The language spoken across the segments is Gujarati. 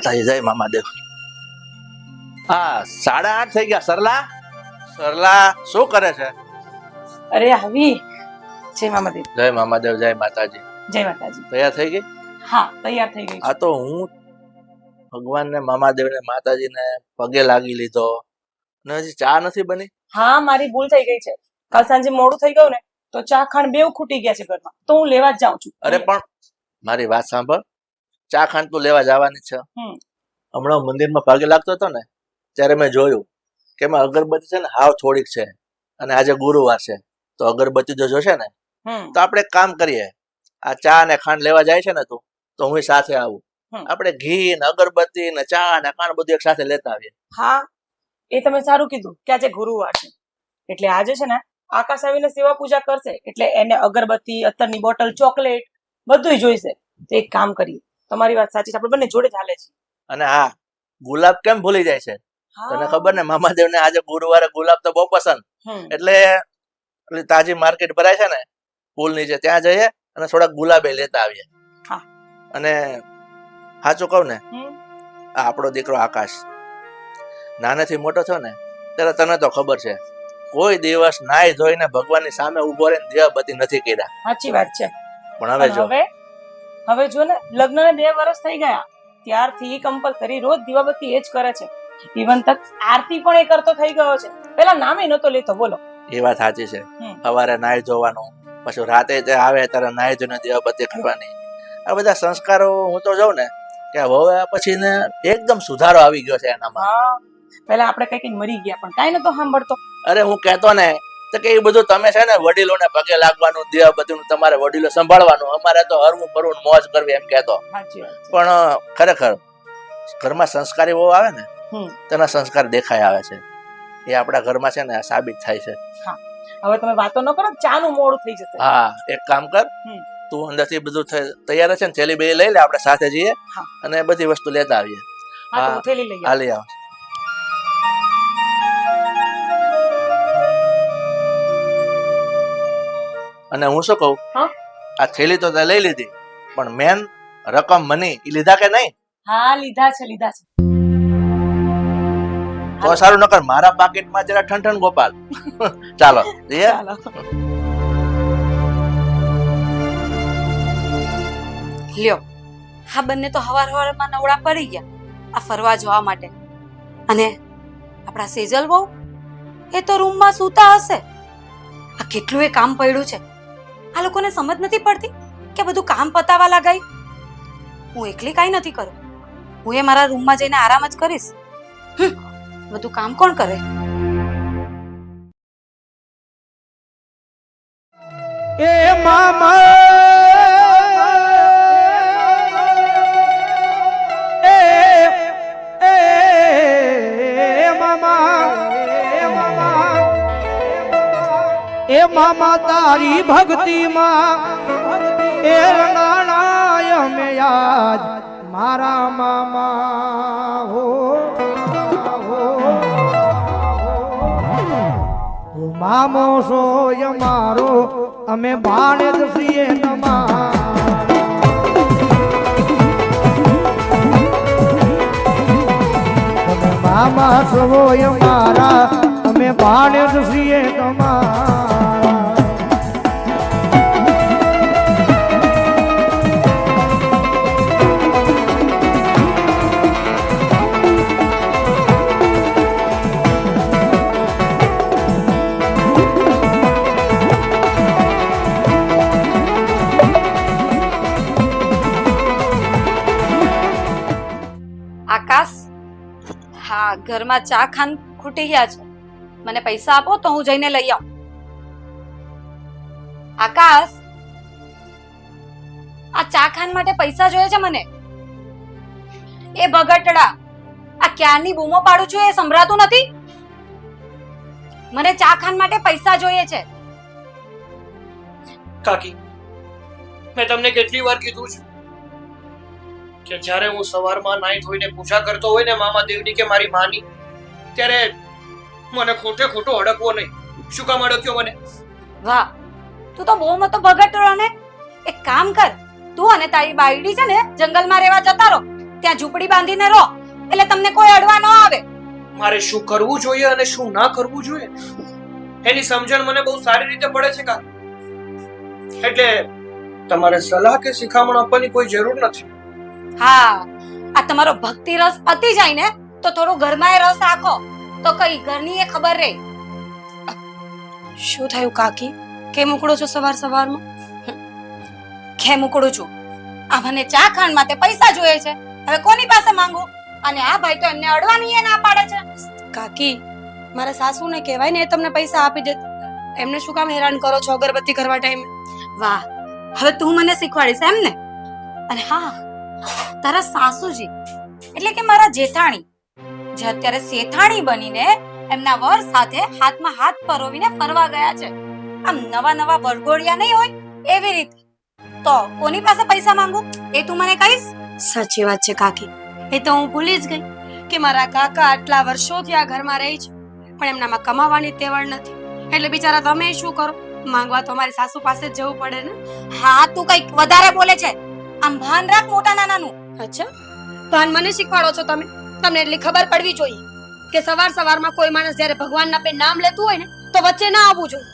માતાજી જય મામાદેવ હા સાડા આઠ થઈ ગયા. સરલા? સરલા શું કરે છે? અરે આવી. જય મામાદેવ જય મામાદેવ જય માતાજી. જય માતાજી. તૈયાર થઈ ગઈ? હા તૈયાર થઈ ગઈ આ તો હું ભગવાનને મામાદેવને માતાજીને પગે લાગી લીધો. ને હજી ચા નથી બની? હા મારી ભૂલ થઈ ગઈ છે. કાલ સાંજે મોડું થઈ ગયું ને તો ચા ખાંડ બેવ ખૂટી ગયા છે ઘરમાં. તો હું લેવા જ જાઉં છું. અરે પણ મારી વાત સાંભળ. ચા ખાંડ તું લેવા જવાની છે. હમણાં મંદિરમાં ભાગે લાગતો હતો ને ત્યારે મેં જોયું કે એમાં અગરબત્તી છે ને હાવ થોડીક છે અને આજે ગુરુવાર છે. તો અગરબત્તી જો જોશે ને તો આપણે કામ કરીએ આ ચા ને ખાંડ લેવા જાય છે ને તું તો હું સાથે આવું. આપણે ઘી ને અગરબત્તી ને ચા ને ખાંડ બધું એક સાથે લેતા આવીએ. હા એ તમે સારું કીધું કે આજે ગુરુવાર છે. એટલે આજે છે ને આકાશ આવીને સેવા પૂજા કરશે એટલે એને અગરબત્તી અત્તરની બોટલ ચોકલેટ બધું જોઈશે. તો એક કામ કરીએ. તમારી વાત સાચી છે. આપણે બંને જોડે ચાલે છે અને હા ગુલાબ કેમ ભૂલી જાય છે? તને ખબર ને મામાદેવ ને આજે ગુરુવારે ગુલાબ તો બહુ પસંદ. એટલે તાજી માર્કેટ ભરાય છે ને પુલ નીચે ત્યાં જઈએ અને થોડાક ગુલાબે લેતા આવીએ. અને સાચું કહું ને આ આપણો દીકરો આકાશ. નાનેથી મોટો થયો ને ત્યારે તને તો ખબર છે કોઈ દિવસ નાય ધોઈને ભગવાનની સામે ઊભો રહીને બધી નથી કર્યા. સાચી વાત છે. પણ હવે જો. હવે જો ને લગ્નને બે વર્ષ થઈ ગયા ત્યારથી કમ્પલસરી રોજ દીવાબત્તી એ જ કરે છે. ઇવન તક આરતી પણ એ કરતો થઈ ગયો છે. પેલા નામે નતો લેતો બોલો. એ વાત સાચી છે. સવારે નાય જોવાનું પછી રાતે જે આવે ત્યારે નાય જોઈને દીવાબત્તી કરવાની. આ બધા સંસ્કારો હું તો જોઉં ને કે હવે પછી ને એકદમ સુધારો આવી ગયો છે એનામાં. પેલા આપણે કઈ કઈ મરી ગયા પણ કાંઈ નતો સાંભળતો. અરે હું કહેતો ને તો કે એ બધું તમે છે ને વડીલોને પગે લાગવાનું દીવાબત્તીનું તમારે વડીલો સંભાળવાનું. અમારે તો હરવું ફરવું મોજ કરવી એમ કહેતો. પણ ખરેખર ઘરમાં સંસ્કાર એવો આવે ને તેના સંસ્કાર દેખાય આવે છે. એ આપણા ઘરમાં છે ને સાબિત થાય છે. હવે તમે વાતો ન કરો ચાનું મોડું થઈ જશે. હા એક કામ કર તું તું અંદરથી બધું તૈયાર છે ને થેલી બે લઈ લે આપણે સાથે જઈએ અને બધી વસ્તુ લેતા આવીએ. હા થેલી લઈ આવું. અને હું શું કહું? હા? આ થેલી તો તે લઈ લીધી પણ મેન રકમ મની એ લીધા કે નહીં? હા લીધા છે લીધા છે. તો સારું નકર મારા પાકીટમાં જરા ઠન ઠન ગોપાલ. ચાલો ચાલો. લ્યો હા બંને તો હવાર હવારમાં નવડા પડી ગયા આ ફરવા જવા માટે. અને આપણા સેજલ બહુ એ તો રૂમમાં સૂતા હશે. આ કેટલું એ કામ પડ્યું છે. આ લોકોને સમજ નથી પડતી કે બધું કામ પતાવા લાગાય? હું એકલી કાંઈ નથી કરું. હું એ મારા રૂમમાં જઈને આરામ જ કરીશ. બધું કામ કોણ કરે? એ મામા! મામા તારી ભક્તિમાં. એ નાણાય યાદ મારા મામા હો. મામો સોય મારો, અમે બાણે જ નમા મામા સોય મારા, અમે બાણે જ છીએ ઘરમાં ચા ખાન ખૂટી ગયા છે. મને પૈસા આપો તો હું જઈને લઈ આવું. આકાશ, આ ચા ખાન માટે પૈસા જોઈએ છે મને? એ ભગટડા આ ક્યારની બૂમો પાડું છું એ સંભળાતું નથી? મને ચા ખાન માટે પૈસા જોઈએ છે. કાકી, મેં તમને કેટલી વાર કીધું છે કે જ્યારે હું સવારમાં નાઈ ધોઈને પૂજા કરતો હોય ને મામા દેવની કે મારી માની ત્યારે મને ખોટે ખોટો અડકવો નહીં. શું કામ અડક્યો મને? વાહ તું તો બહુ મતો ભગટડો ને. એક કામ કર તું અને તારી બાયડી છે ને જંગલમાં રહેવા જતા રહો. ત્યાં ઝૂંપડી બાંધીને રહો એટલે તમને કોઈ અડવા ન આવે. મારે શું કરવું જોઈએ અને શું ના કરવું જોઈએ? એની સમજણ મને બહુ સારી રીતે પડે છે કાકી. એટલે તમારે સલાહ કે શિખામણ આપવાની કોઈ જરૂર નથી. હા આ તમારો ભક્તિ રસ પતી જાય ને તો થોડું ઘરમાં એ રસ રાખો. તો કઈ ઘરની એ ખબર રે શું થયું કાકી? કેમ ઉકળો છો સવાર સવારમાં? કેમ ઉકળું છું? આ મને ચા ખાંડ માટે પૈસા જોઈએ છે. હવે કોની પાસે માંગુ? અને આ ભાઈ તો એમને અડવાની એ ના પાડે છે. કાકી મારા સાસુને કહેવાય ને એ તમને પૈસા આપી દે. એમને શું કામ હેરાન કરો છો અગરબત્તી કરવા ટાઈમે? વાહ હવે તું મને શીખવાડીશ એમ ને? અને હા તારા સાસુજી એટલે કે મારા જેઠાણી. જે અત્યારે શેઠાણી બનીને એમના વર સાથે હાથમાં હાથ પરોવીને ફરવા ગયા છે. આમ નવા નવા વરઘોડિયા નહીં હોય એવી રીતે. તો કોની પાસે પૈસા માંગુ? એ તું મને કહીશ? સાચી વાત છે કાકી. એ તો હું ભૂલી જ ગઈ કે મારા કાકા આટલા વર્ષોથી આ ઘરમાં રહે છે પણ એમનામાં કમાવાની તેવડ નથી. એટલે બિચારા તમે શું કરો? માંગવા તો મારી સાસુ પાસે જવું પડે ને? હા તું કંઈક વધારે બોલે છે. આમ ભાન રાખ મોટા નાનાનું. અચ્છા. ભાન મને શીખવાડો છો તમે? તમને એટલી ખબર પડવી જોઈએ કે સવાર સવારમાં કોઈ માણસ જ્યારે ભગવાનના પે નામ લેતું હોય ને તો વચ્ચે ના આવવું જોઈએ.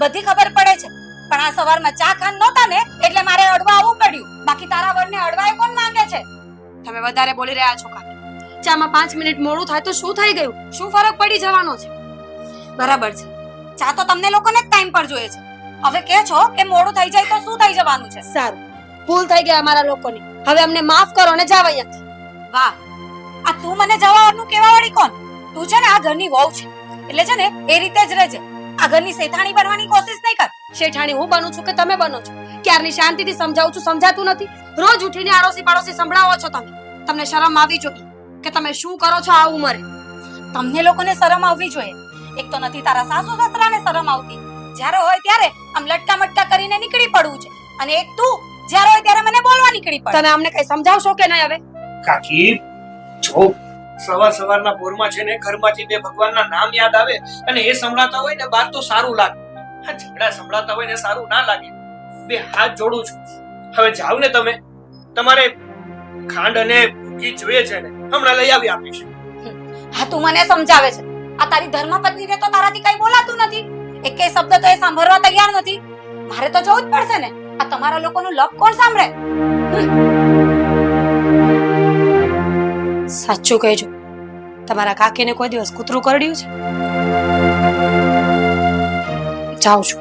બધી ખબર પડે છે. પણ આ સવારમાં ચા ખાન નહોતા ને એટલે મારે અડવા આવવું પડ્યું. બાકી તારા વરને અડવાય કોણ માંગે છે? તમે વધારે બોલી રહ્યા છો કાકી. ચામાં પાંચ મિનિટ મોડું થાય તો શું થઈ ગયું? શું ફરક પડી જવાનો છે? બરાબર છે. ચા તો તમને લોકોને જ ટાઈમ પર જોઈએ છે. હવે કે છો કે મોડું થઈ જાય તો શું થઈ જવાનું છે? સારું. ભૂલ થઈ ગઈ અમારા લોકોની. હવે અમને માફ કરો ને જાવ અહીંયાથી. વાહ. આ તું મને જવાનું કેવા વાળી કોણ? તું છે ને આ ઘરની વહુ છે. એટલે છે ને એ રીતે જ રહેજે. આ ઘરની શેઠાણી બનવાની કોશિશ નહીં કર. શેઠાણી હું બનું છું કે તમે બનો છો? ક્યારની શાંતિથી સમજાવું છું સમજાતું નથી? રોજ ઉઠીને આડોશી પાડોશી સંભળાવો છો તમે. તમને શરમ આવી જોઈએ કે તમે શું કરો છો આ ઉંમરે? તમને લોકોને શરમ આવવી જોઈએ. એક તો નથી તારા સાસુ સસરાને શરમ આવતી. જ્યારે હોય ત્યારે આમ લટકા મટકા કરીને નીકળી પડવું છે. અને એક તું જ્યારે હોય ત્યારે મને બોલવા નીકળી પડે. તમે અમને કઈ સમજાવશો કે નહીં હવે? કાકી જો સવાર સવારના પોરમાં છે ને ઘરમાંથી બે ભગવાનના નામ યાદ આવે અને એ સંભળાતા હોય ને બાર તો સારું લાગે. આ ઝઘડા સંભળાતા હોય ને સારું ના લાગે. બે હાથ જોડું છું. હવે જાવ ને તમે. તમારે ખાંડ અને ઘી જોઈએ છે ને. હમણાં લઈ આવી આપીશ. હા તું મને સમજાવે છે. આ તારી ધર્મપત્ની ને તો તારાથી કઈ બોલાતું નથી. એકે શબ્દ તો એ સાંભળવા તૈયાર નથી. મારે તો જવું જ પડશે ને. આ તમારા લોકોનું લપ કોણ સાંભળે? સાચું કહેજો. તમારા કાકીને કોઈ દિવસ કૂતરું કરડ્યું છે? જાઉં છું.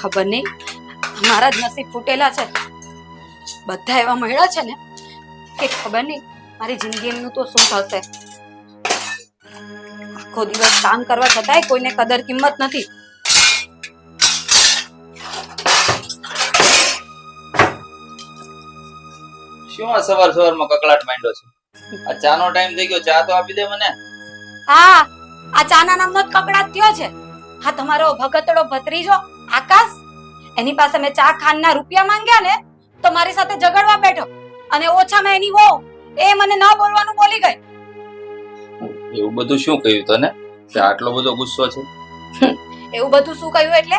ખબર નહીં. મારા જ નસીબ ફૂટેલા છે. બધા એવા મળ્યા છે ને કે ખબર નહીં મારી જિંદગીનું તો શું થશે? આખો દિવસ કામ કરવા છતાંય કોઈને કદર કિંમત નથી. શું આ સવાર સવારમાં કકળાટ માંડ્યો છે? આ ચાનો ટાઈમ થઈ ગયો ચા તો આપી દે મને. હા આ ચાના નામનો જ કકડાટ થયો છે. હા તમારો ભગતડો ભત્રીજો આકાશ એની પાસે મેં ચા ખાનના રૂપિયા માંગ્યા ને તો મારી સાથે ઝઘડવા બેઠો અને ઓછામાં એની વો એ મને ન બોલવાનું બોલી ગઈ. એવું બધું શું કહ્યું તને? કે આટલો બધો ગુસ્સો છે? એવું બધું શું કહ્યું એટલે?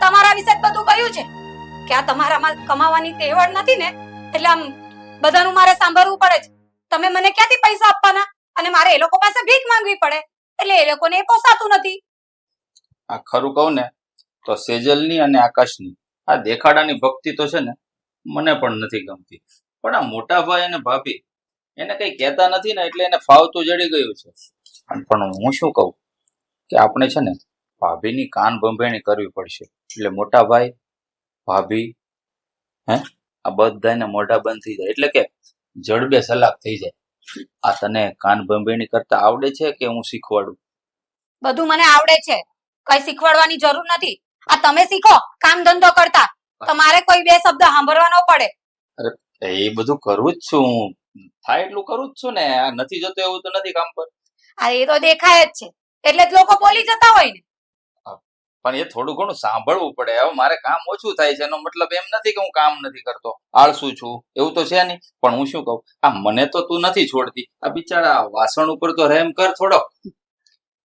તમારા વિશે જ બધું કહ્યું છે. કે આ તમારામાં કમાવાની તેવડ નથી ને? એટલે આમ બધાનું મારે સાંભળવું પડે છે. તમે મને ક્યાંથી પૈસા આપવાના? અને મારે એ લોકો પાસે ભીખ માંગવી પડે. એટલે એ લોકોને એ પોસાતું નથી. આ ખરું કહું ને તો સેજલની અને આકાશની આ દેખાડાની ભક્તિ તો છે ને મને પણ નથી ગમતી. પણ આ મોટા ભાઈ અને ભાભી એને કઈ કહેતા નથી ને એટલે એને ફાવતું જડી ગયું છે. પણ હું શું કહું કે આપણે છે ને ભાભીની કાન બંભેણી કરવી પડશે. એટલે મોટા ભાઈ, ભાભી, હે, આ બધાને મોઢા બંધ થઈ જાય. એટલે કે જડબે સલાક થઈ જાય. આ તને કાન બંભેણી કરતા આવડે છે કે હું શીખવાડું? બધું મને આવડે છે. કઈ શીખવાડવાની જરૂર નથી. આ તમે શીખો, કામ ધંધો કરતા. તમારે કોઈ બે શબ્દ સાંભળવાનો પડે. એ બધું કરું જ છું થાય એટલું કરું જ છું ને. આ નથી જતો એવું તો નથી કામ પર. અરે એ તો દેખાય જ છે. એટલે જ લોકો બોલી જતા હોય ને. પણ એ થોડું ઘણું સાંભળવું પડે. હવે મારે કામ ઓછું થાય છે. એનો મતલબ એમ નથી કે હું કામ નથી કરતો. આળસુ છું. એવું તો છે નહીં. પણ હું શું કહું? આ મને તો તું નથી છોડતી. આ બિચારા વાસણ ઉપર તો રહેમ કર થોડો.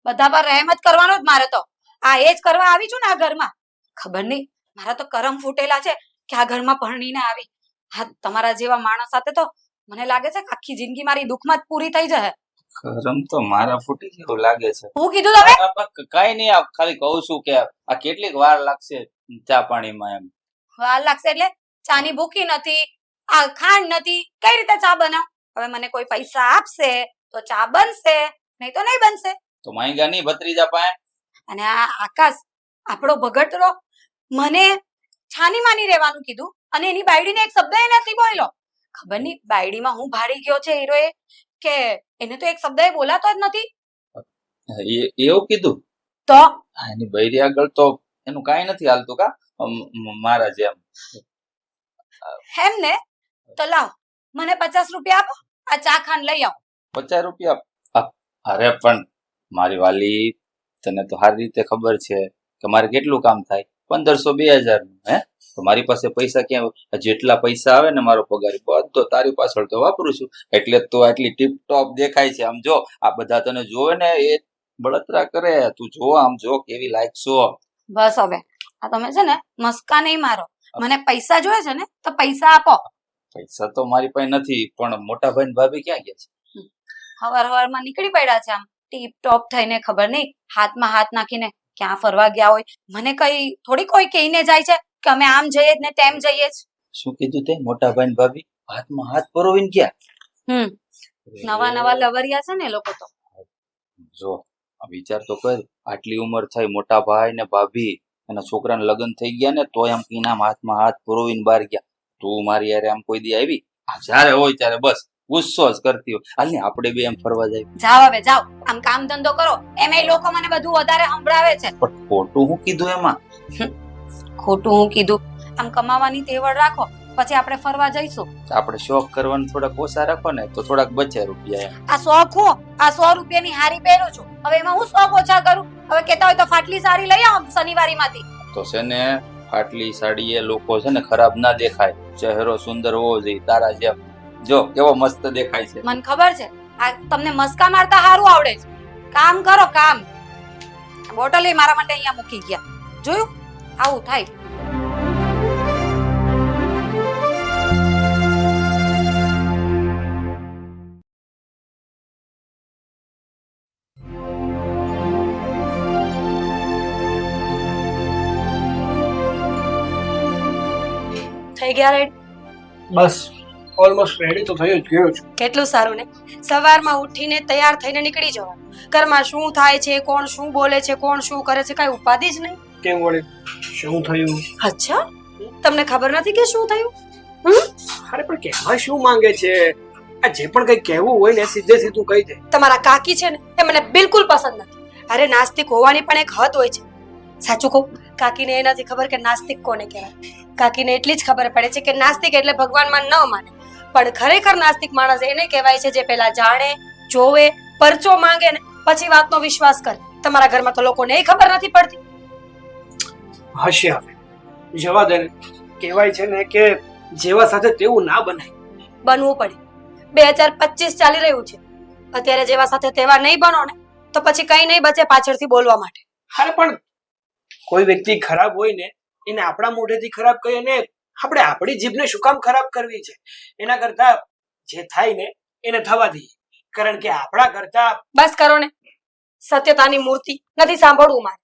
બધા પર રહેમ જ કરવાનો જ મારે તો. આ એ જ કરવા આવી છું ને આ ઘરમાં. ખબર નહીં. મારા તો કરમ ફૂટેલા છે કે આ ઘરમાં પરણીને આવી. હા તમારા જેવા માણસ સાથે તો મને લાગે છે કે આખી જિંદગી મારી દુઃખમાં જ પૂરી થઈ જશે. કરમ તો મારા ફૂટી જેવું લાગે છે. હું કીધું તમે? કઈ નહીં આ ખાલી કહું છું કે આ કેટલીક વાર લાગશે ચા પાણીમાં એમ. વાર લાગશે એટલે ચાની ભૂખી નથી આ ખાંડ નથી કઈ રીતે ચા બનાવ? હવે મને કોઈ પૈસા આપશે તો ચા બનશે નહીં તો નહીં બનશે. તો માંગ્યા નહીં ભત્રીજા પાસે? અને આ આકાશ આપણો ભગતરો મને છાની માની રહેવાનું કીધું અને એની બાયડીને એક શબ્દ એ નથી બોલ્યો ખબર નહીં બાયડીમાં હું ભાડી ગયો છે હીરોએ કે એને તો એક શબ્દ એ બોલાતો જ નથી? એવું કીધું? તો? એની બૈરી આગળ તો એનું કાંઈ નથી હાલતું કા? મારા જેમ. હેમ ને? તો લાવ મને પચાસ રૂપિયા આપો આ ચા ખાન લઈ આવો. પચાસ રૂપિયા અરે પણ મારી વાલી તને તો સારી રીતે ખબર છે કે મારે કેટલું કામ થાય? પંદરસો બે હજાર હે? તો મારી પાસે પૈસા ક્યાં જેટલા પૈસા આવે ને મારો પગાર બધો તારી પાછળ તો વાપરું છું. એટલે તો આટલી ટીપ ટોપ દેખાય છે. આમ જો આ બધા તને જોવે ને એ બળતરા કરે. તું જો આમ જો કેવી લાયક છો બસ હવે. આ તમે છે ને મસ્કા નહીં મારો. મને પૈસા જોઈએ છે ને તો પૈસા આપો. પૈસા તો મારી પાસે નથી પણ મોટા ભાઈ ભાભી ક્યાં ગયા છે? હવાર હવારમાં નીકળી પડ્યા છે આમ. ટીપ ટોપ થઈને ખબર નહીં. હાથમાં હાથ નાખીને ક્યાં ફરવા ગયા હોય? મને કઈ થોડી કોઈ કહીને જાય છે કે અમે આમ જઈએ જ ને તેમ જઈએ જ? શું કીધું તે? મોટા ભાઈ ને ભાભી? હાથમાં હાથ પરોવીને ગયા? હમ. નવા નવા લવરિયા છે ને લોકો તો. જો વિચાર તો કર. આટલી ઉંમર થઈ મોટા ભાઈ ને ભાભી એના છોકરાને લગ્ન થઈ ગયા ને તોય આમ કીનામ હાથમાં હાથ પુરોવીને બહાર ગયા. તું મારી યારે આમ કોઈ દી આવી? જ્યારે હોય ત્યારે બસ. ગુસ્સો જ કરતી હોય. હાલ ને આપણે બે એમ ફરવા જાય જાવ હવે જાવ આમ કામ ધંધો કરો. એમ લોકો મને બધું વધારે સંભળાવે છે. પણ ખોટું હું કીધું એમાં? ખોટું હું કીધું. આમ કમાવાની તેવડ રાખો. પછી આપણે ફરવા જઈશું. આપણે શોખ કરવાનું થોડાક ઓછા રાખો ને તો થોડાક બચે રૂપિયા આ શોખ હું આ સો રૂપિયાની હારી પહેરું છું. હવે એમાં હું શોખ ઓછા કરું? હવે કેતા હોય તો ફાટલી સારી લઈ આવો શનિવારી માંથી તો છે ને ફાટલી સાડી એ લોકો છે ને ખરાબ ના દેખાય. ચહેરો સુંદર હોવો જોઈએ તારા જેમ. જો કેવો મસ્ત દેખાય છે. મને ખબર છે. આ તમને મસ્કા મારતા સારું આવડે છે. કામ કરો કામ. બોટલ મારા માટે અહીંયા મૂકી ગયા. જોયું? આવું થાય. થઈ ગયા રેડ બસ. ઓલમોસ્ટ રેડી તો થઈ જ ગયો છું. કેટલું સારું ને? સવારમાં ઉઠીને તૈયાર થઈને નીકળી જવાનું. ઘરમાં શું થાય છે કોણ શું બોલે છે કોણ શું કરે છે કાંઈ ઉપાધિ જ નહીં. કેમ વળી? શું થયું? અચ્છા તમને ખબર નથી કે શું થયું? અરે પણ કહેવા શું માંગે છે? આ જે પણ કઈ કહેવું હોય ને સીધે સીધું કહી દે. તમારા કાકી છે ને એ મને બિલકુલ પસંદ નથી. અરે નાસ્તિક હોવાની પણ એક હદ હોય છે. સાચું કહું? કાકીને એ નથી ખબર કે નાસ્તિક કોને કહેવાય? કાકીને એટલી જ ખબર પડે છે કે નાસ્તિક એટલે ભગવાનમાં ન માને. પણ ખરેખર નાસ્તિક માણસ એને કહેવાય છે જે પહેલા જાણે જોવે પરચો માંગે ને પછી વાતનો વિશ્વાસ કરે. તમારા ઘરમાં તો લોકોને એ ખબર નથી પડતી. હશે હવે જવા દે કહેવાય છે ને કે જેવા સાથે તેવું ના બનાય. બનવું પડે. બે હજાર પચીસ ચાલી રહ્યું છે. અત્યારે જેવા સાથે તેવા નહીં બનો ને તો પછી કઈ નહીં બચે પાછળથી બોલવા માટે. અરે પણ કોઈ વ્યક્તિ ખરાબ હોય ને, એને આપણા મોઢેથી ખરાબ કહીએ ને આપણે આપણી જીભને શું કામ ખરાબ કરવી છે? એના કરતા જે થાય ને, એને થવા દઈએ. કારણ કે આપણા કરતા બસ કરો ને. સત્યતાની મૂર્તિ નથી સાંભળવું મારે.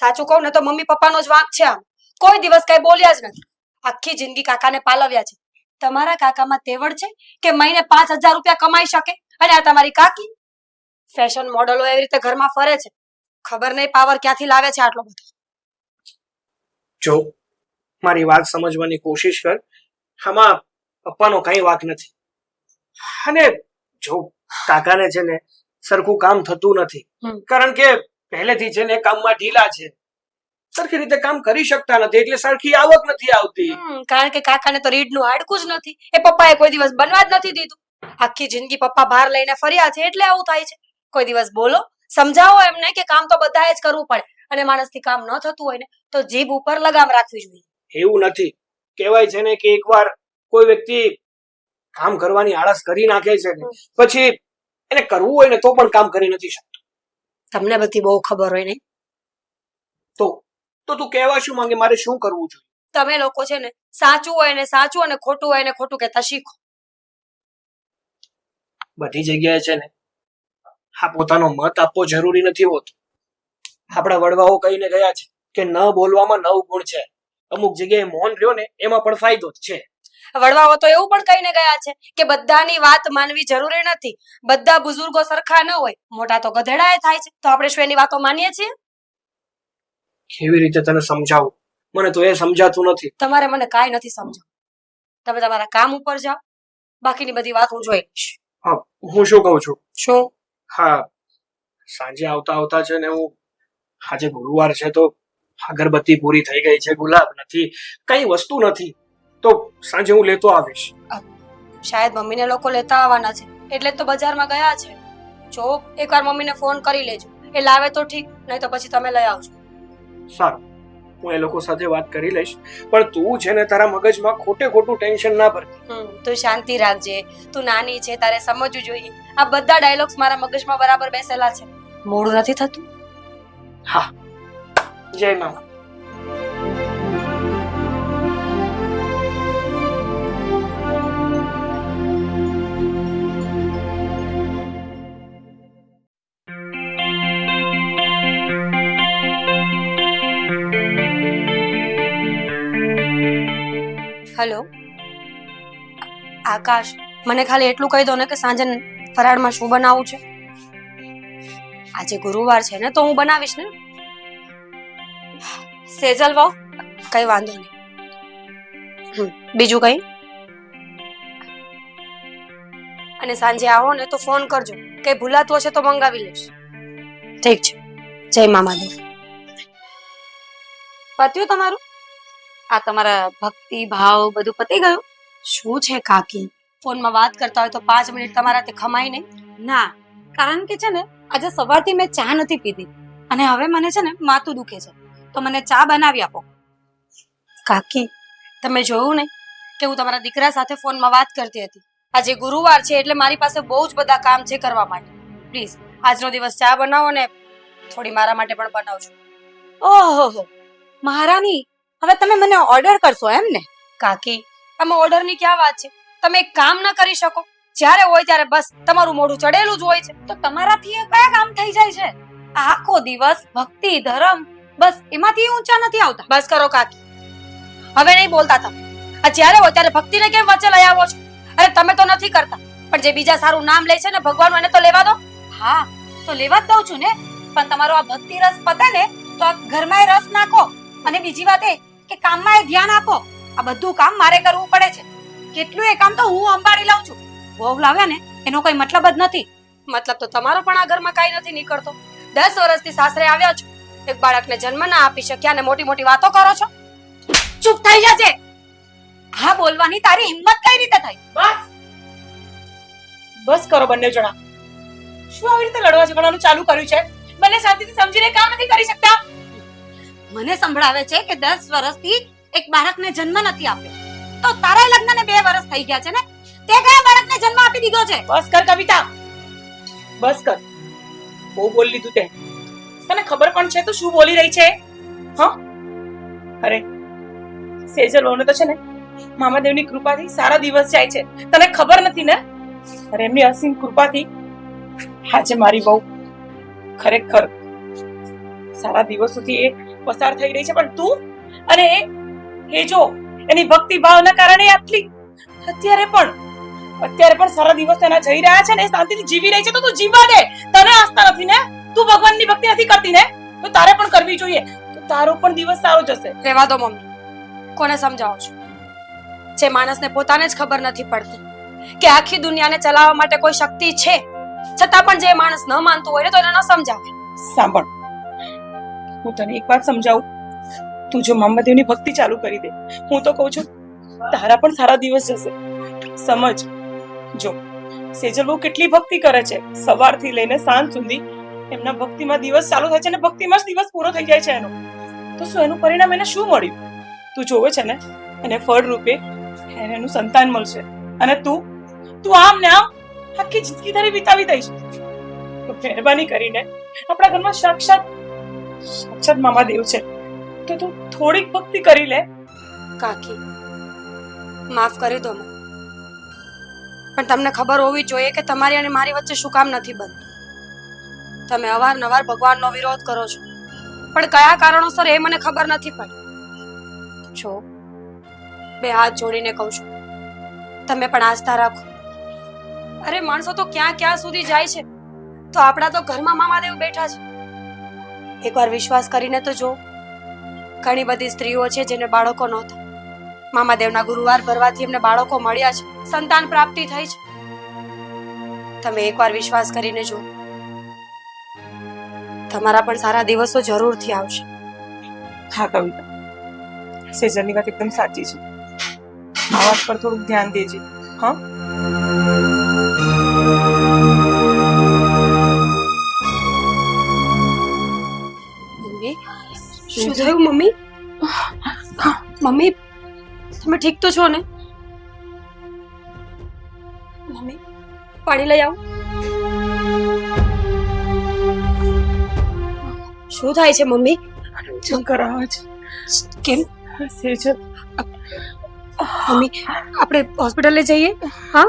સાચું કહું ને તો મમ્મી પપ્પાનો જ વાંક છે આમ. કોઈ દિવસ કઈ બોલ્યા જ નથી. આખી જિંદગી કાકાને પાલવ્યા છે. તમારા કાકામાં તેવડ છે કે મહિને પાંચ હજાર રૂપિયા કમાઈ શકે? અને આ તમારી કાકી? ફેશન મોડલો એવી રીતે ઘરમાં ફરે છે. ખબર નહીં પાવર ક્યાંથી લાવે છે આટલો બધો. જો મારી વાત સમજવાની કોશિશ કર આમાં પપ્પાનો કઈ વાક નથી. અને જો કાકાને છે ને સરખું કામ થતું નથી કારણ કે પહેલેથી છે ને કામમાં ઢીલા છે સરખી રીતે કામ કરી શકતા નથી એટલે સરખી આવક નથી આવતી. કારણ કે કાકાને તો રીડનું હાડકું જ નથી. એ પપ્પાએ કોઈ દિવસ બનવા જ નથી દીધું. આખી જિંદગી પપ્પા બહાર લઈને ફર્યા છે એટલે આવું થાય છે. કોઈ દિવસ બોલો સમજાવો એમને કે કામ તો બધાએ જ કરવું પડે. અને માણસથી કામ ન થતું હોય ને તો જીભ ઉપર લગામ રાખવી જોઈએ. એવું નથી. કહેવાય છે ને કે એકવાર કોઈ વ્યક્તિ કામ કરવાની આળસ કરી નાખે છે ને પછી એને કરવું હોય ને તો પણ કામ કરી નથી શકતો. તમને બધી બહુ ખબર હોય ને? તો તો તું કહેવા શું માંગે? મારે શું કરવું જોઈએ? તમે લોકો છે ને સાચું હોય ને સાચું અને ખોટું હોય ને ખોટું કહેતા શીખો. બધી જગ્યાએ છે ને આ પોતાનો મત આપવો જરૂરી નથી હોતો. આપણા વડવાઓ કહીને ગયા છે કે ન બોલવામાં નવ ગુણ છે. અમુક જગ્યાએ મૌન રહ્યો ને એમાં પણ ફાયદો જ છે. વડવાઓ તો એવું પણ કહીને ગયા છે કે બધાની વાત માનવી જરૂરી નથી. બધા બુઝુર્ગો સરખા ન હોય મોટા તો ગધેડાએ થાય છે. તો આપણે શું એની વાતો માનીએ છીએ? કેવી રીતે તને સમજાવું? મને તો એ સમજાતું નથી. તમારે મને કાંઈ નથી સમજાવ. તમે તમારા કામ ઉપર જાઓ. બાકીની બધી વાત હું જોઈ લઈશ. હા હું શું કહું છું? શું? હા સાંજે આવતા આવતા છે ને હું આજે ગુરુવાર છે તો અગરબત્તી પૂરી થઈ ગઈ છે ગુલાબ નથી કઈ વસ્તુ નથી. તો સાંજે હું લેતો આવીશ. શાયદ મમ્મીને લોકો લેતા આવવાના છે. એટલે તો બજારમાં ગયા છે. જો એકવાર મમ્મીને ફોન કરી લેજો. એ લાવે તો ઠીક નહીં તો પછી તમે લઈ આવજો. સારું. હું એ લોકો સાથે વાત કરી લઈશ. પણ તું છે ને તારા મગજમાં ખોટે ખોટું ટેન્શન ના ભરતી તું શાંતિ રાખજે. તું નાની છે તારે સમજવું જોઈએ. આ બધા ડાયલોગ્સ મારા મગજમાં બરાબર બેસેલા છે. મોડું નથી થતું? હા જય મામા હેલો આકાશ મને ખાલી એટલું કહી દો ને કે સાંજે ફરાળમાં શું બનાવવું છે? આજે ગુરુવાર છે ને, તો હું બનાવીશ ને. સેજલ વાવ, કઈ વાંધો નહીં. બીજું કઈ? અને સાંજે આવો ને તો ફોન કરજો. કઈ ભૂલાતું હશે તો મંગાવી લઈશ. ઠીક છે. જય મામાદેવ પત્યું તમારું? આ તમારા ભક્તિ, ભાવ બધું પતી ગયું? શું છે કાકી? ફોનમાં વાત કરતા હોય તો પાંચ મિનિટ તમારા તે ખમાય નહીં? ના, કારણ કે છે ને આજે સવારથી મેં ચા નથી પીધી અને હવે મને છે ને માથું દુખે છે. તો મને ચા બનાવી આપો. કાકી તમે જોયું ને કે હું તમારા દીકરા સાથે ફોનમાં વાત કરતી હતી. આજે ગુરુવાર છે એટલે મારી પાસે બહુ જ બધા કામ છે કરવા માટે. પ્લીઝ આજનો દિવસ ચા બનાવો ને થોડી મારા માટે પણ બનાવજો. ઓહો મહારાની હવે તમે મને ઓર્ડર કરશો એમ ને? કાકી આમાં ઓર્ડરની ક્યાં વાત છે? તમે એક કામ ન કરી શકો. જ્યારે હોય ત્યારે બસ તમારું મોઢું ચડેલું જ હોય છે. તો તમારાથી એ કયા કામ થઈ જાય છે? આખો દિવસ ભક્તિ, ધર્મ, બસ એમાંથી ઊંચા નથી આવતા. બસ કરો કાકી. હવે નહીં બોલતા તમે. આ જ્યારે હોય ત્યારે ભક્તિને કેમ વચ્ચે લઈ આવો છો? અરે તમે તો નથી કરતા. પણ જે બીજા સારું નામ લે છે ને ભગવાન એને તો લેવા દો. હા, તો લેવા જ દઉં છું ને. પણ તમારો આ ભક્તિ રસ પતે ને, તો આ ઘરમાં રસ નાખો. અને બીજી વાત એ કે કામમાં એ ધ્યાન આપો. આ બધું કામ મારે કરવું પડે છે. કેટલું એ કામ તો હું અંબાડી લઉં છું. વહુ લાવ્યા ને એનો કોઈ મતલબ જ નથી. મતલબ તો તમારો પણ આ ઘરમાં કાંઈ નથી નીકળતો. દસ વર્ષથી સાસરે આવ્યા છો. એક બાળકને જન્મ ના આપી શક્યા ને મોટી મોટી વાતો કરો છો. ચૂપ થઈ જશે હા બોલવાની તારી હિંમત કઈ રીતે થઈ? બસ. બસ કરો બંને જણા. શું આવી રીતે લડવા ઝઘડવાનું ચાલુ કર્યું છે? બંને શાંતિથી સમજીને કામ નથી કરી શકતા. મને સંભળાવે છે કે દસ વર્ષથી એક બાળકને જન્મ નથી આપ્યો. તો તારા લગ્નને બે વર્ષ થઈ ગયા છે ને? તે કયા બાળકને જન્મ આપી દીધો છે? બસ કર કવિતા. બસ કર. બહુ બોલી લીધું તે. તને ખબર પણ છે તું શું બોલી રહી છે? હ? અરે, સેજલ ઓને તો છે ને, મામાદેવની કૃપાથી સારા દિવસ જાય છે. તને ખબર નથી ને? અરે, એમની અસીમ કૃપાથી આજે મારી બહુ ખરેખર સારા દિવસોથી એ પસાર થઈ રહી છે. પણ તું અને એ જો, એની ભક્તિ ભાવના કારણે આટલી, અત્યારે પણ અત્યારે પણ સારા દિવસ તેના જઈ રહ્યા છે ને શાંતિથી જીવી રહી છે તો તું જીવવા દે. તને આસ્થા નથી ને? તું ભગવાનની ભક્તિ નથી કરતી ને? તો તારે પણ કરવી જોઈએ. તો તારો પણ દિવસ સારો જશે. રહેવા દો મમ્મી. કોને સમજાવો છો? જે માણસને પોતાને જ ખબર નથી પડતી કે આખી દુનિયાને ચલાવવા માટે કોઈ શક્તિ છે. છતાં પણ જે માણસ ન માનતું હોય ને તો એને ન સમજાવે. સાંભળ. હું તને એક વાત સમજાવું. તું જો મામદેવની ભક્તિ ચાલુ કરી દે. હું તો કહું છું તારા પણ સારા દિવસ જશે. સમજ. જો સેજલ બહુ કેટલી ભક્તિ કરે છે. સવારથી લઈને સાંજ સુધી એમના ભક્તિમાં દિવસ ચાલુ થાય છે અને ભક્તિમાં જ દિવસ પૂરો થઈ જાય છે એનો. તો શું એનું પરિણામ એને શું મળ્યું? તું જોવે છે ને, એને ફળ રૂપે એને સંતાન મળશે. અને તું તું આમ ને આમ આખી જિંદગી તારી વિતાવી દઈશ. તો મહેરબાની કરીને આપણા ઘરમાં સાક્ષાત સાક્ષાત મામા દેવ છે. તો તું થોડીક ભક્તિ કરી લે. કાકી, માફ કરી દો મને. પણ તમને ખબર હોવી જોઈએ કે તમારી અને મારી વચ્ચે શું કામ નથી બનતું. તમે અવારનવાર ભગવાનનો વિરોધ કરો છો. પણ કયા કારણોસર એ મને ખબર નથી પડી? જો, બે હાથ જોડીને કહું છું. તમે પણ આસ્થા રાખો. અરે, માણસો તો ક્યાં ક્યાં સુધી જાય છે? તો આપણા તો ઘરમાં મામાદેવ બેઠા છે. એકવાર વિશ્વાસ કરીને તો જો, ઘણી બધી સ્ત્રીઓ છે જેને બાળકો નહોતા. મામાદેવના ગુરુવાર ભરવાથી એમને બાળકો મળ્યા છે. સંતાન પ્રાપ્તિ થઈ છે. તમે એકવાર વિશ્વાસ કરીને જો તમારા પણ સારા દિવસો જરૂરથી આવશે. હા કવિતા. સેજલની વાત એકદમ સાચી છે. આ વાત પર થોડુંક ધ્યાન દેજે હા? મમ્મી શું થયું મમ્મી? મમ્મી તમે ઠીક તો છો ને? મમ્મી પાણી લઈ આવો. શું થાય છે મમ્મી? શંકર આવે છે કેમ? મમ્મી આપણે હોસ્પિટલે જઈએ? હા?